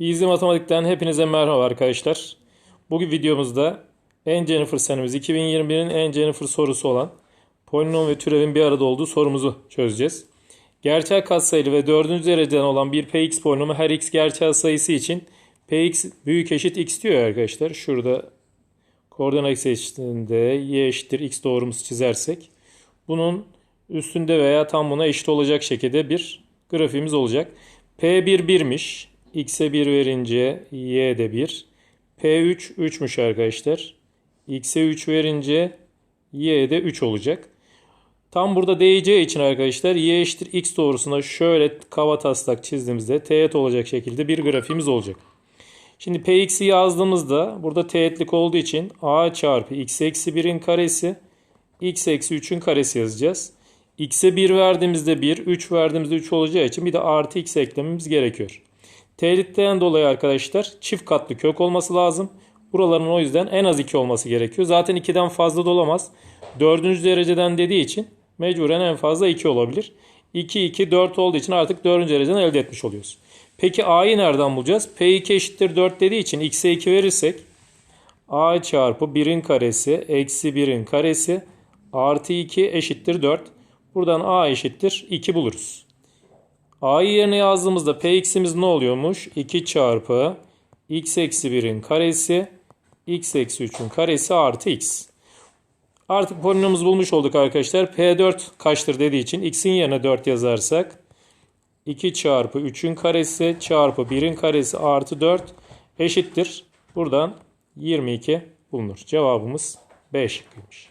Easy Matematik'ten hepinize merhaba arkadaşlar. Bugün videomuzda en Jennifer senemiz 2021'in en Jennifer sorusu olan polinom ve türevin bir arada olduğu sorumuzu çözeceğiz. Gerçel katsayılı ve dördüncü dereceden olan bir px polinomu her x gerçel sayısı için px büyük eşit x diyor arkadaşlar. Şurada koordinat eşitliğinde y eşittir x doğrumuzu çizersek bunun üstünde veya tam buna eşit olacak şekilde bir grafiğimiz olacak. P1 1'miş. X'e 1 verince Y de 1. P3 3'müş arkadaşlar. X'e 3 verince Y de 3 olacak. Tam burada değeceği için arkadaşlar Y eşittir X doğrusuna şöyle kaba taslak çizdiğimizde teğet olacak şekilde bir grafiğimiz olacak. Şimdi Px'i yazdığımızda burada teğetlik olduğu için A çarpı X eksi 1'in karesi X eksi 3'ün karesi yazacağız. X'e 1 verdiğimizde 1, 3 verdiğimizde 3 olacağı için bir de artı X eklememiz gerekiyor. Teğetten dolayı arkadaşlar çift katlı kök olması lazım. Buraların o yüzden en az 2 olması gerekiyor. Zaten 2'den fazla da olamaz. 4. dereceden dediği için mecburen en fazla 2 olabilir. 2, 2, 4 olduğu için artık 4. dereceden elde etmiş oluyoruz. Peki A'yı nereden bulacağız? P2 eşittir 4 dediği için X'e 2 verirsek A çarpı 1'in karesi eksi 1'in karesi artı 2 eşittir 4. Buradan A eşittir 2 buluruz. A'yı yerine yazdığımızda Px'imiz ne oluyormuş? 2 çarpı x eksi 1'in karesi x eksi 3'ün karesi artı x. Artık polinomumuzu bulmuş olduk arkadaşlar. P4 kaçtır dediği için x'in yerine 4 yazarsak 2 çarpı 3'ün karesi çarpı 1'in karesi artı 4 eşittir. Buradan 22 bulunur. Cevabımız B şıkkıymış.